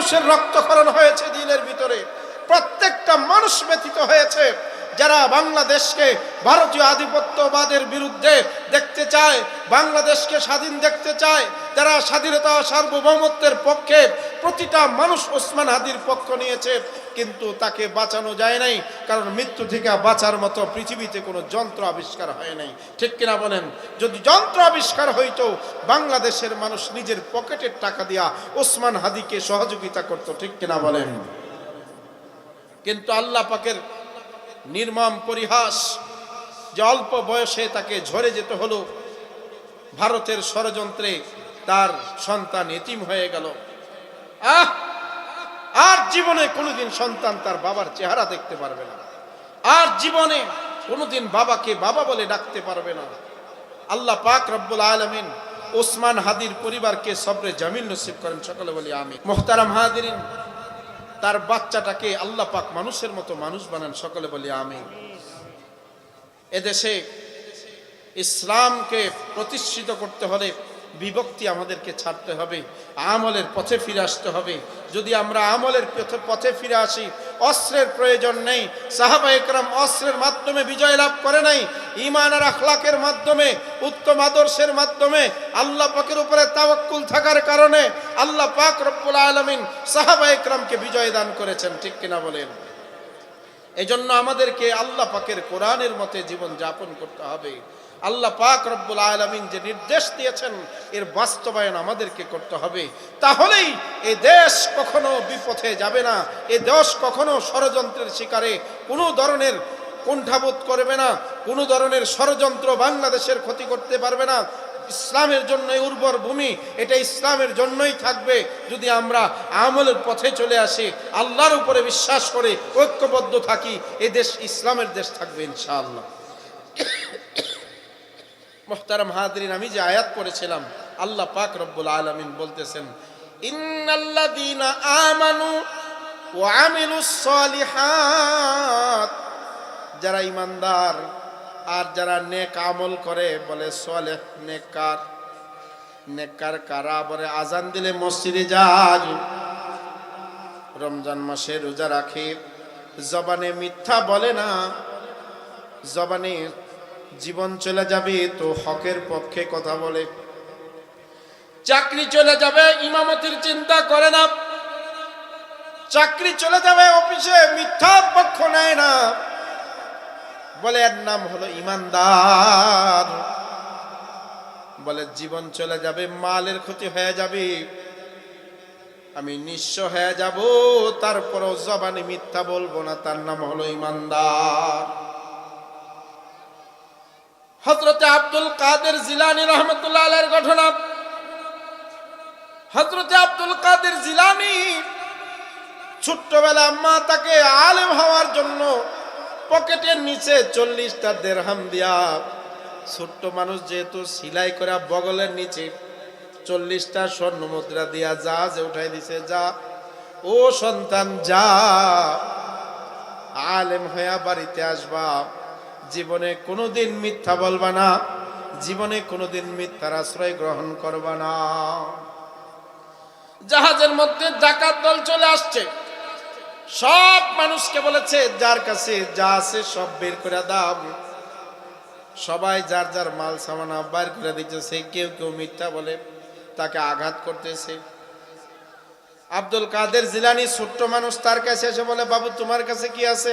মানুষের রক্তক্ষরণ হয়েছে দিনের ভিতরে। প্রত্যেকটা মানুষ ব্যথিত হয়েছে। যারা বাংলাদেশকে ভারতীয় আধিপত্যবাদের বিরুদ্ধে দেখতে চায়, বাংলাদেশকে স্বাধীন দেখতে চায়, যারা স্বাধীনতা সার্বভৌমত্বের পক্ষে প্রতিটা মানুষ ওসমান হাদির পক্ষ নিয়েছে, কিন্তু তাকে বাঁচানো যায় নাই, কারণ মৃত্যু থেকে বাঁচার মতো পৃথিবীতে কোনো যন্ত্র আবিষ্কার হয় নাই। ঠিক কিনা বলেন? যদি যন্ত্র আবিষ্কার হইতো, বাংলাদেশের মানুষ নিজের পকেটের টাকা দিয়া ওসমান হাদিকে সহযোগিতা করত, ঠিক কিনা বলেন? কিন্তু আল্লাহ পাকের নির্মম পরিহাস। যে অল্প বয়সে তাকে ঝরে যেতে হলো, ভারতের ষড়যন্ত্রে তার সন্তান এতিম হয়ে গেল। আহ! আর জীবনে কোনোদিন সন্তান তার বাবার চেহারা দেখতে পারবে না। আর জীবনে কোনোদিন বাবাকে বাবা বলে ডাকতে পারবে না। আল্লাহ পাক রব্বুল আলমিন ওসমান হাদির পরিবারকে সবরে জামিল নসিব করেন। সকলে বলি আমি মোহতারাম হাদিরিন তার বাচ্চাটাকে আল্লাহ পাক মানুষের মতো মানুষ বানান, সকলে বলি আমি এদেশে ইসলামকে প্রতিষ্ঠিত করতে হলে বিভক্তি আমাদেরকে ছাড়তে হবে, আমলের পথে ফিরে আসতে হবে। যদি আমরা আমলের পথে- ফিরে আসি অস্ত্রের প্রয়োজন নেই। সাহাবা একরাম অস্ত্রের মাধ্যমে বিজয় লাভ করে নাই। ইমান আর আখলাকের মাধ্যমে, উত্তম আদর্শের মাধ্যমে আল্লাহ পাকের উপরে তাওয়াক্কুল থাকার কারণে আল্লাহ পাক রব্বুল আলমিন সাহাবা একরামকে বিজয় দান করেছেন, ঠিক কিনা বলেন? এজন্য আমাদেরকে আল্লাহ পাকের কোরআনের মতে জীবন যাপন করতে হবে। আল্লাহ পাক রব্বুল আলমিন যে নির্দেশ দিয়েছেন, এর বাস্তবায়ন আমাদেরকে করতে হবে। তাহলেই এ দেশ কখনো বিপথে যাবে না, এ দেশ কখনো ষড়যন্ত্রের শিকারে। কোনো ধরনের কুণ্ঠাবোধ করবে না, কোনো ধরনের ষড়যন্ত্র বাংলাদেশের ক্ষতি করতে পারবে না। ইসলামের জন্য উর্বর ভূমি, এটা ইসলামের জন্যই থাকবে। যদি আমরা আমলের পথে চলে আসি, আল্লাহর উপরে বিশ্বাস করে, ঐক্যবদ্ধ থাকি, এ দেশ ইসলামের দেশ থাকবে ইনশাআল্লাহ। মোহতারাম হাদরিন আমি যে আয়াত পড়েছিলাম, আল্লাহ পাক রব্বুল আলামিন বলতেছেন আমানু সালিহাত। যারা ইমানদার আর যারা নেক আমল করে, বলে সলেহ নেককার। নেককার কারা? বলে, আজান দিলে মসজিদে যায় রমজান মাসে রোজা রাখে। জবানে মিথ্যা বলে না। জবানে জীবন চলে যাবে, তো হকের পক্ষে কথা বলে। চাকরি চলে যাবে, ইমামতির চিন্তা করে না। চাকরি চলে যাবে, অফিসে মিথ্যা পক্ষ নেয় না। বলে, এর নাম হলো ইমানদার। বলে, জীবন চলে যাবে, মালের ক্ষতি হয়ে যাবে। আমি নিঃস্ব হয়ে যাব, তারপরও জবানে মিথ্যা বলব না, তার নাম হলো ইমানদার। হজরতে আব্দুল কাদের জিলানি রহমতুল্লাহ আলের ঘটনা। হজরতে আব্দুল কাদের জিলানি ছোট্টবেলা মা তাকে আলেম হওয়ার জন্য পকেটের নিচে চল্লিশটা দেড়হাম দিয়া ছোট্ট মানুষ যেহেতু সিলাই করা বগলের নিচে চল্লিশটা স্বর্ণ মুদ্রা দিয়া যা যে উঠাই দিছে, যা। ও সন্তান, যা। আলেম হইয়া বাড়িতে আসবা। জীবনে কোনোদিন মিথ্যা বলবা না, জীবনে কোনোদিন মিথ্যার আশ্রয় গ্রহণ করবা না। জাহাজের মধ্যে ডাকাত দল চলে আসছে। সব মানুষকে বলেছে, যার কাছে যা আছে সব বের করে দাও। সবাই যার যার মাল, সামানা বের করে দিতেছে কেউ কেউ মিথ্যা বলে, তাকে আঘাত করতেছে। আব্দুল কাদের জিলানি ছোট্ট মানুষ তার কাছে এসে বলে, বাবু, তোমার কাছে কি আছে?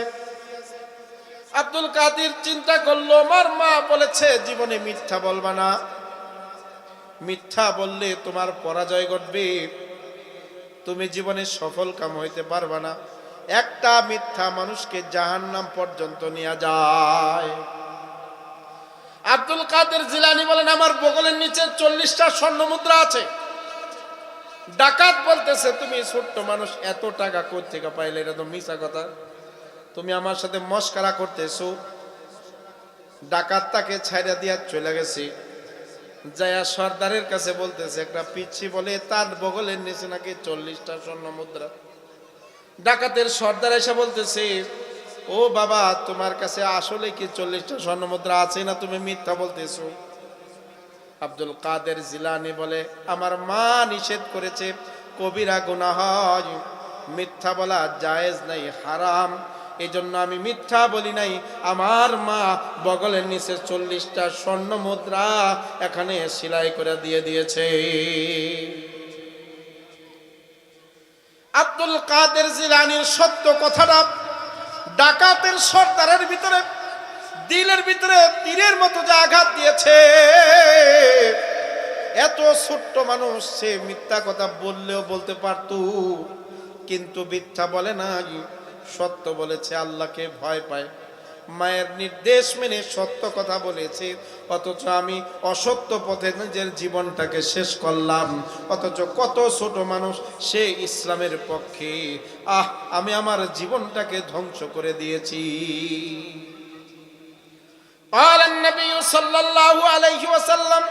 আব্দুল কাদের চিন্তা করল আমার মা বলেছে জীবনে মিথ্যা বলবা না। মিথ্যা বললে তোমার পরাজয় ঘটবে। তুমি জীবনে সফল কাম হইতে পারবা না। একটা মিথ্যা মানুষকে জাহান্নাম পর্যন্ত নিয়ে যায়। আব্দুল কাদের জিলানি বলেন, আমার বগলের নিচে চল্লিশটা স্বর্ণ মুদ্রা আছে। ডাকাত বলতেছে, তুমি ছোট্ট মানুষ, এত টাকা কোথেকে পাইলে? এটা তো মিশা কথা। তুমি আমার সাথে মস্কারা করতেছো। ডাকাত তাকে ছাইরা দিয়া চলে গেছে। যায়া সর্দারের কাছে বলতেছে, একটা পিচ্ছি বলে তার বগলের নিচে নাকি চল্লিশটা স্বর্ণ মুদ্রা? ডাকাতের সর্দার এসে বলতেছে, ও বাবা, তোমার কাছে আসলে কি চল্লিশটা স্বর্ণ মুদ্রা আছে না তুমি মিথ্যা বলতেছো? আব্দুল কাদের জিলানি বলে, আমার মা নিষেধ করেছে, কবিরা গুনাহ মিথ্যা বলা জায়েজ নাই, হারাম। এই জন্য আমি মিথ্যা বলি নাই। আমার মা বগলের নিচে চল্লিশটা স্বর্ণ মুদ্রা এখানে সেলাই করে দিয়ে দিয়েছে। আব্দুল কাদের জিলানির সত্য কথাটা ডাকাতের সর্দারের ভিতরে, দিলের ভিতরে তীরের মতো যে আঘাত দিয়েছে। এত ছোট্ট মানুষ, সে মিথ্যা কথা বললেও বলতে পারত, কিন্তু মিথ্যা বলে না সত্য বলেছে আল্লাহকে ভয় পায় মায়ের নির্দেশ মেনে সত্য কথা বলেছে অথচ আমি অসত্য পথে নিজের জীবনটাকে শেষ করলাম অথচ কত ছোট মানুষ সে ইসলামের পক্ষে আহ আমি আমার জীবনটাকে ধ্বংস করে দিয়েছি قال النبي صلى الله عليه وسلم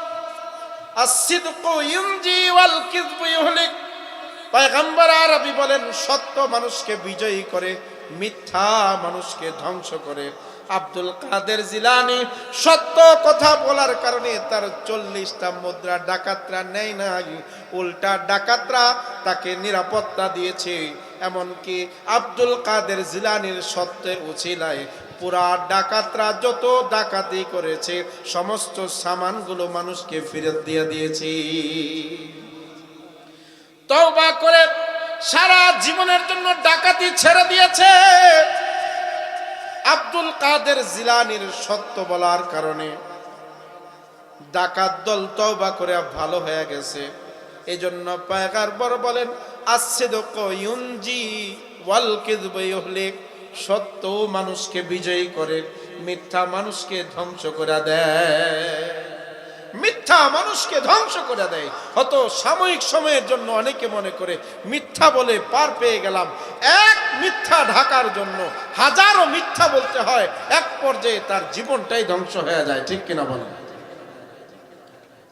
الصدق ينجي والكذب يهلك পয়গম্বর আরবি বলেন, সত্য মানুষকে বিজয়ী করে, মিথ্যা মানুষকে ধ্বংস করে। আব্দুল কাদের জিলানি সত্য কথা বলার কারণে তার চল্লিশটা মুদ্রা ডাকাতরা নেয় নাই। উল্টা ডাকাতরা তাকে নিরাপত্তা দিয়েছে। এমনকি আব্দুল কাদের জিলানির সত্যের উছিলায় পুরা ডাকাতরা যত ডাকাতি করেছে, সমস্ত সামানগুলো মানুষকে ফেরত দিয়ে দিয়েছি। তওবা করে সারা জীবনের জন্য ডাকাতি ছেড়ে দিয়েছে। আব্দুল কাদের জিলানির সত্য বলার কারণে ডাকাত দল তওবা করে ভালো হয়ে গেছে। এই জন্য পায়গারবর বলেন আসিদক ইউনজি ওয়াল কিযবু ইহলিক সত্য মানুষকে বিজয়ী করে, মিথ্যা মানুষকে ধ্বংস করে দেয়। মিথ্যা মানুষকে ধ্বংস করে দেয়। হত সাময়িক সময়ের জন্য অনেকে মনে করে, মিথ্যা বলে পার পেয়ে গেলাম। এক মিথ্যা ঢাকার জন্য হাজারো মিথ্যা বলতে হয়, এক পর্যায়ে তার জীবনটাই ধ্বংস হয়ে যায়, ঠিক কিনা বলেন?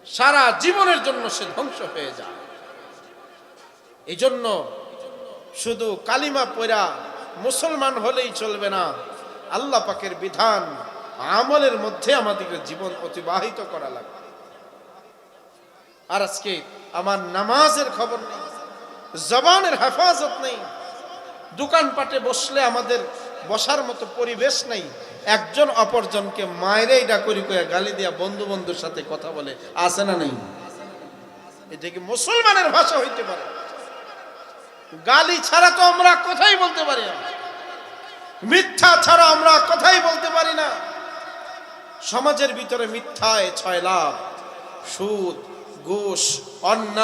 সারা জীবনের জন্য সে ধ্বংস হয়ে যায়। এই জন্য শুধু কালিমা পয়রা মুসলমান হলেই চলবে না, আল্লাহ পাকের বিধান আমলের মধ্যে আমাদেরকে জীবন অতিবাহিত করা লাগবে। আর আজকে আমার নামাজের খবর নেই, জবানের হেফাজত নেই। দোকানপাটে বসলে আমাদের বসার মতো পরিবেশ নেই। একজন অপরজনকে মায়েরাই ডাকরি করে গালি দিয়া বন্ধু বন্ধুর সাথে কথা বলে আসে না নেই? এটা কি মুসলমানের ভাষা হইতে পারে? গালি ছাড়া তো আমরা কথাই বলতে পারি মিথ্যা ছাড়া আমরা কথাই বলতে পারি না। সমাজের ভিতরে মিথ্যায় ছয় লাভ, সুদ ঘুষ অন্যায়